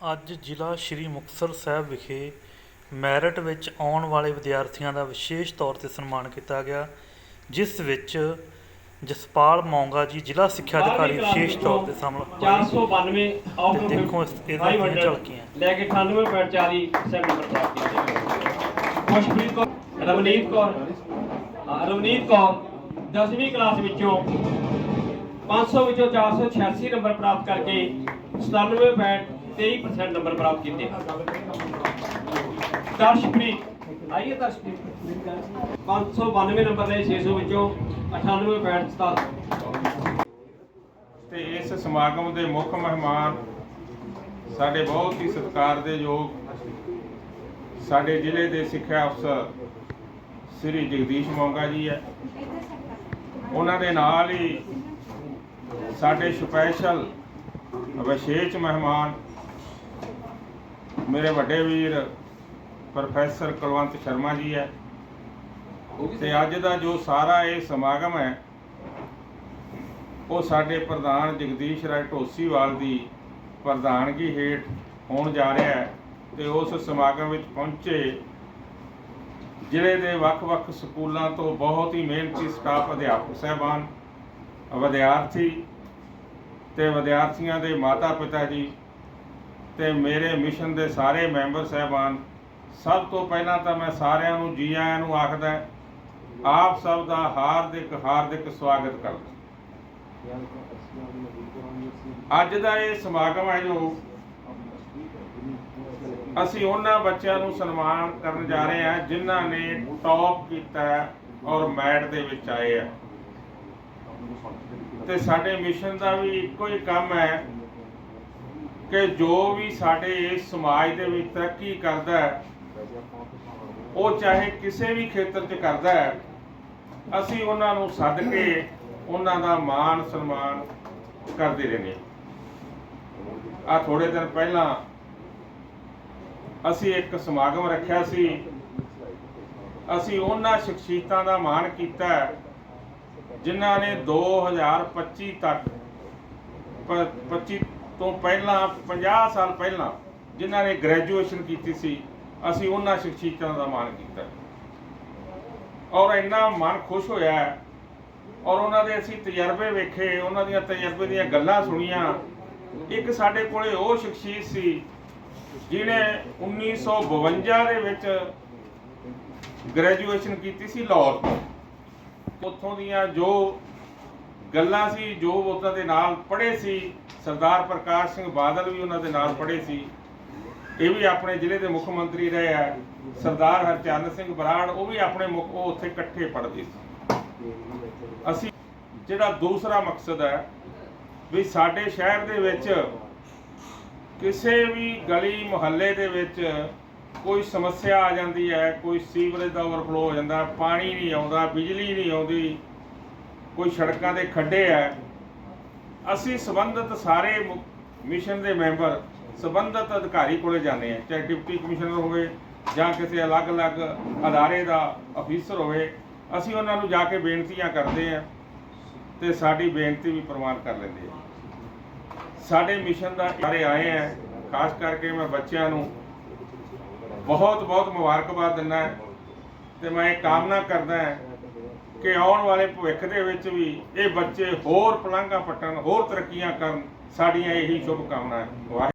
ਅੱਜ ਜ਼ਿਲ੍ਹਾ ਸ਼੍ਰੀ ਮੁਕਤਸਰ ਸਾਹਿਬ ਵਿਖੇ ਮੈਰਿਟ ਵਿੱਚ ਆਉਣ ਵਾਲੇ ਵਿਦਿਆਰਥੀਆਂ ਦਾ ਵਿਸ਼ੇਸ਼ ਤੌਰ ਤੇ ਸਨਮਾਨ ਕੀਤਾ ਗਿਆ ਜਿਸ ਵਿੱਚ ਜਸਪਾਲ ਮੌਂਗਾ ਜੀ ਜ਼ਿਲ੍ਹਾ ਸਿੱਖਿਆ ਅਧਿਕਾਰੀ ਵਿਸ਼ੇਸ਼ ਤੌਰ ਤੇ ਸ਼ਾਮਲ ਹੋਏ 492 ਆਊਟ ਦੇਖੋ ਇਸ- ਇਹਦੀਆਂ ਕਿੰਨੀਆਂ ਝਲਕੀਆਂ। ਲੈ ਕੇ 98.40 ਸੈਂਟ ਨੰਬਰ ਪ੍ਰਾਪਤ ਕੀਤੇ ਖੁਸ਼ਪ੍ਰੀਤ ਕੌਰ ਰਵਨੀਤ ਕੌਰ ਰਵਨੀਤ ਕੌਰ 10ਵੀਂ ਕਲਾਸ ਵਿੱਚੋਂ 500 ਵਿੱਚੋਂ 486 ਨੰਬਰ ਪ੍ਰਾਪਤ ਕਰਕੇ 97.23% ਨੰਬਰ ਪ੍ਰਾਪਤ ਕੀਤੇ। ਦਰਸ਼ਪ੍ਰੀਤ ਆਈਏ ਦਰਸ਼ਪ੍ਰੀਤ 592 ਨੰਬਰ ਲਏ 600 ਵਿੱਚੋਂ 98.67 ਤੇ ਇਸ ਸਮਾਗਮ ਦੇ ਮੁੱਖ ਮਹਿਮਾਨ ਸਾਡੇ ਬਹੁਤ ਹੀ ਸਤਿਕਾਰ ਦੇ ਯੋਗ ਸਾਡੇ ਜ਼ਿਲ੍ਹੇ ਦੇ ਸਿੱਖਿਆ ਅਫਸਰ ਸ੍ਰੀ ਜਗਦੀਸ਼ ਮੋਂਗਾ ਜੀ ਹੈ। ਉਹਨਾਂ ਦੇ ਨਾਲ ਹੀ ਸਾਡੇ ਸਪੈਸ਼ਲ ਵਿਸ਼ੇਸ਼ ਮਹਿਮਾਨ ਮੇਰੇ ਵੱਡੇ ਵੀਰ ਪ੍ਰੋਫੈਸਰ ਕੁਲਵੰਤ ਸ਼ਰਮਾ ਜੀ ਹੈ। ਤੇ ਅੱਜ ਦਾ ਜੋ ਸਾਰਾ ਇਹ ਸਮਾਗਮ ਹੈ, ਉਹ ਸਾਡੇ ਪ੍ਰਧਾਨ ਜਗਦੀਸ਼ ਰਾਏ ਢੋਸੀਵਾਲ ਦੀ ਪ੍ਰਧਾਨਗੀ ਹੇਠ ਹੋਣ ਜਾ ਰਿਹਾ ਹੈ ਤੇ ਉਸ ਸਮਾਗਮ ਵਿੱਚ ਪਹੁੰਚੇ ਜ਼ਿਲ੍ਹੇ ਦੇ ਵੱਖ-ਵੱਖ ਸਕੂਲਾਂ ਤੋਂ ਬਹੁਤ ਹੀ ਮਿਹਨਤੀ ਸਟਾਫ ਅਧਿਆਪਕ ਸਹਿਬਾਨ, ਵਿਦਿਆਰਥੀ ਤੇ ਵਿਦਿਆਰਥੀਆਂ ਦੇ ਮਾਤਾ-ਪਿਤਾ ਜੀ ਤੇ ਮੇਰੇ ਮਿਸ਼ਨ ਦੇ ਸਾਰੇ ਮੈਂਬਰ ਸਹਿਬਾਨ, ਸਭ ਤੋਂ ਪਹਿਲਾਂ ਤਾਂ ਮੈਂ ਸਾਰਿਆਂ ਨੂੰ ਜੀ ਆਇਆਂ ਨੂੰ ਆਖਦਾ ਆਪ ਸਭ ਦਾ ਹਾਰਦਿਕ ਹਾਰਦਿਕ ਸਵਾਗਤ ਕਰਦਾ ਅੱਜ ਦਾ ਇਹ ਸਮਾਗਮ ਹੈ ਜੋ ਅਸੀਂ ਉਹਨਾਂ ਬੱਚਿਆਂ ਨੂੰ ਸਨਮਾਨ ਕਰਨ ਜਾ ਰਹੇ ਹਾਂ, ਜਿਨ੍ਹਾਂ ਨੇ ਟੌਪ ਕੀਤਾ ਔਰ ਮੈਟ ਦੇ ਵਿੱਚ ਆਏ ਆ ਤੇ ਸਾਡੇ ਮਿਸ਼ਨ ਦਾ ਵੀ ਇੱਕੋ ਹੀ ਕੰਮ ਹੈ ਕਿ ਜੋ ਵੀ ਸਾਡੇ ਇਸ ਸਮਾਜ ਦੇ ਵਿੱਚ ਤਰੱਕੀ ਕਰਦਾ ਹੈ, ਉਹ ਚਾਹੇ ਕਿਸੇ ਵੀ ਖੇਤਰ 'ਚ ਕਰਦਾ ਹੈ, ਅਸੀਂ ਉਹਨਾਂ ਨੂੰ ਸੱਦ ਕੇ ਉਹਨਾਂ ਦਾ ਮਾਣ ਸਨਮਾਨ ਕਰਦੇ ਰਹਿੰਦੇ ਆ ਥੋੜੇ ਦਿਨ ਪਹਿਲਾਂ ਅਸੀਂ ਇੱਕ ਸਮਾਗਮ ਰੱਖਿਆ ਸੀ। ਅਸੀਂ ਉਹਨਾਂ ਸ਼ਖਸੀਅਤਾਂ ਦਾ ਮਾਣ ਕੀਤਾ ਜਿਨ੍ਹਾਂ ਨੇ 2025 ਤੱਕ ਪ- 25 ਤੋਂ ਪਹਿਲਾਂ 50 ਸਾਲ ਪਹਿਲਾਂ ਜਿਨ੍ਹਾਂ ਨੇ ਗ੍ਰੈਜੂਏਸ਼ਨ ਕੀਤੀ ਸੀ, ਅਸੀਂ ਉਹਨਾਂ ਸ਼ਖਸੀਅਤਾਂ ਦਾ ਮਾਣ ਕੀਤਾ। ਔਰ ਇੰਨਾ ਮਨ ਖੁਸ਼ ਹੋਇਆ ਔਰ ਉਹਨਾਂ ਦੇ ਅਸੀਂ ਤਜਰਬੇ ਵੇਖੇ, ਉਹਨਾਂ ਦੀਆਂ ਤਜਰਬੇ ਦੀਆਂ ਗੱਲਾਂ ਸੁਣੀਆਂ। ਇੱਕ ਸਾਡੇ ਕੋਲੇ ਉਹ ਸ਼ਖਸੀਅਤ ਸੀ ਜਿਹਨੇ 1952 ਦੇ ਵਿੱਚ ਗ੍ਰੈਜੂਏਸ਼ਨ ਕੀਤੀ ਸੀ ਲਾਹੌਰ ਤੋਂ। ਉੱਥੋਂ ਦੀਆਂ ਜੋ ਗੱਲਾਂ ਸੀ, ਜੋ ਉਹਨਾਂ ਦੇ ਨਾਲ ਪੜ੍ਹੇ ਸੀ ਸਰਦਾਰ ਪ੍ਰਕਾਸ਼ ਸਿੰਘ ਬਾਦਲ ਵੀ ਉਹਨਾਂ ਦੇ ਨਾਲ ਪੜ੍ਹੇ ਸੀ। ਇਹ ਵੀ ਆਪਣੇ ਜ਼ਿਲ੍ਹੇ ਦੇ ਮੁੱਖ ਮੰਤਰੀ ਰਹੇ ਆ। ਸਰਦਾਰ ਹਰਚੰਦ ਸਿੰਘ ਬਰਾੜ, ਉਹ ਵੀ ਆਪਣੇ ਮੁੱਖ, ਉਹ ਉੱਥੇ ਇਕੱਠੇ ਪੜ੍ਹਦੇ ਸੀ। ਅਸੀਂ ਜਿਹੜਾ ਦੂਸਰਾ ਮਕਸਦ ਹੈ ਵੀ ਸਾਡੇ ਸ਼ਹਿਰ ਦੇ ਵਿੱਚ ਕਿਸੇ ਵੀ ਗਲੀ ਮੁਹੱਲੇ ਦੇ ਵਿੱਚ ਕੋਈ ਸਮੱਸਿਆ ਆ ਜਾਂਦੀ ਹੈ, ਕੋਈ ਸੀਵਰੇਜ ਦਾ ਓਵਰਫਲੋ ਹੋ ਜਾਂਦਾ, ਪਾਣੀ ਨਹੀਂ ਆਉਂਦਾ, ਬਿਜਲੀ ਨਹੀਂ ਆਉਂਦੀ, ਕੋਈ ਸੜਕਾਂ ਦੇ ਖੱਡੇ ਹੈ ਅਸੀਂ ਸੰਬੰਧਿਤ ਸਾਰੇ ਮਿਸ਼ਨ ਦੇ ਮੈਂਬਰ ਸੰਬੰਧਿਤ ਅਧਿਕਾਰੀ ਕੋਲੇ ਜਾਂਦੇ ਆ ਚਾਹੇ ਡਿਪਟੀ ਕਮਿਸ਼ਨਰ ਹੋਵੇ ਜਾਂ ਕਿਸੇ ਅਲੱਗ-ਅਲੱਗ ਅਦਾਰੇ ਦਾ ਅਫੀਸਰ ਹੋਵੇ, ਅਸੀਂ ਉਹਨਾਂ ਨੂੰ ਜਾ ਕੇ ਬੇਨਤੀਆਂ ਕਰਦੇ ਆ ਤੇ ਸਾਡੀ ਬੇਨਤੀ ਵੀ ਪ੍ਰਵਾਨ ਕਰ ਲੈਂਦੇ ਆ ਸਾਡੇ ਮਿਸ਼ਨ ਦਾ ਸਾਰੇ ਆਏ ਆ ਖਾਸ ਕਰਕੇ ਮੈਂ ਬੱਚਿਆਂ ਨੂੰ ਬਹੁਤ ਬਹੁਤ ਮੁਬਾਰਕਬਾਦ ਦਿੰਦਾ ਤੇ ਮੈਂ ਇਹ ਕਾਮਨਾ ਕਰਦਾ ਹਾਂ ਕਿ ਆਉਣ ਵਾਲੇ ਭਵਿੱਖ ਦੇ ਵਿੱਚ ਵੀ ਇਹ ਬੱਚੇ ਹੋਰ ਪਲੰਘਾਂ ਪੱਟਣ, ਹੋਰ ਤਰੱਕੀਆਂ ਕਰਨ, ਸਾਡੀਆਂ ਇਹੀ ਸ਼ੁਭ ਕਾਮਨਾ ਹੈ ਵਾਹਿ-